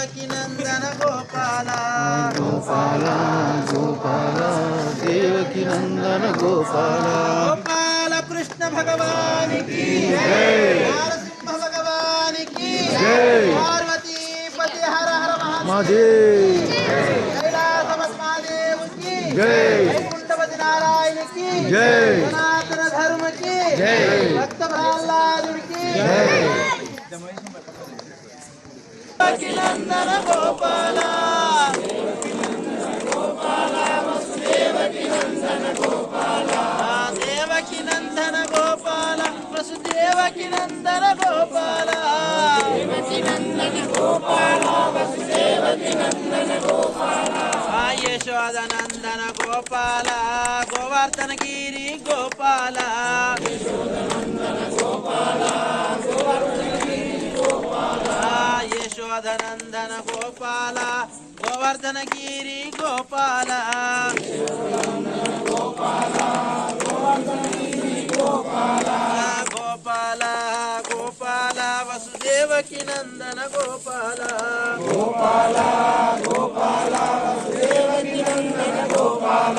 దేవకి నందన గోపాల గోపాల గోపాల దేవకి నందన గోపాల గోపాల కృష్ణ భగవానికి నరసింహ భగవానికి జై. పార్వతీ పతి హర హర మహా మాదే కైలాస మహాదేవుకి జై. నారాయణకి జై. సనాతన ధర్మకి జై. భక్త ప్రహ్లాదుడికి జై. నందన గోపాల దేవకి నందన గోపాల వసుదేవకి నందన గోపాల ఆ గోపాల గోవర్ధన గిరి గోపాల యశోద గోపాల గోవర్ధన గిరి గోపాల గోపాల గోపాల వసుదేవకి నందన గోపాల. గోపాల గోపాల వసుదేవకి నందన గోపాల.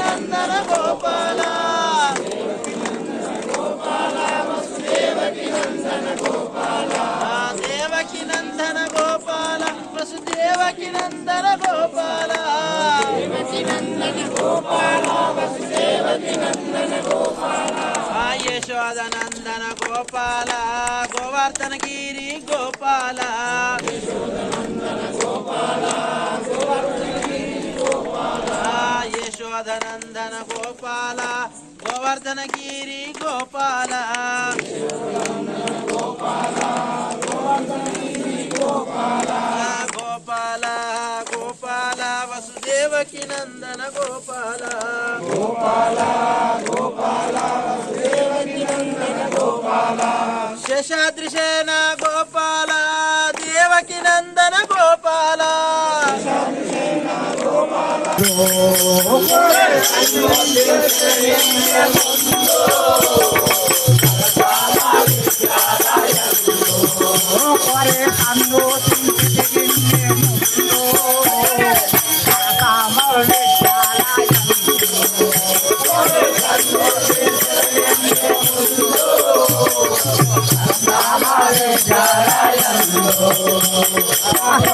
నందన గోపాల. వసుదేవకి నందన గోపాల ఆ యశోద నందన గోపాల. యశోదనందన గోపాల గోవర్ధన గిరి గోపాల. యశోదనందన గోపాల గోవర్ధన గిరి గోపాల. గోపాల గోపాల వసుదేవకి నందన గోపాల. శేషాద్రిశేన గోపాల దేవకి నందన గోపాల.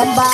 엄마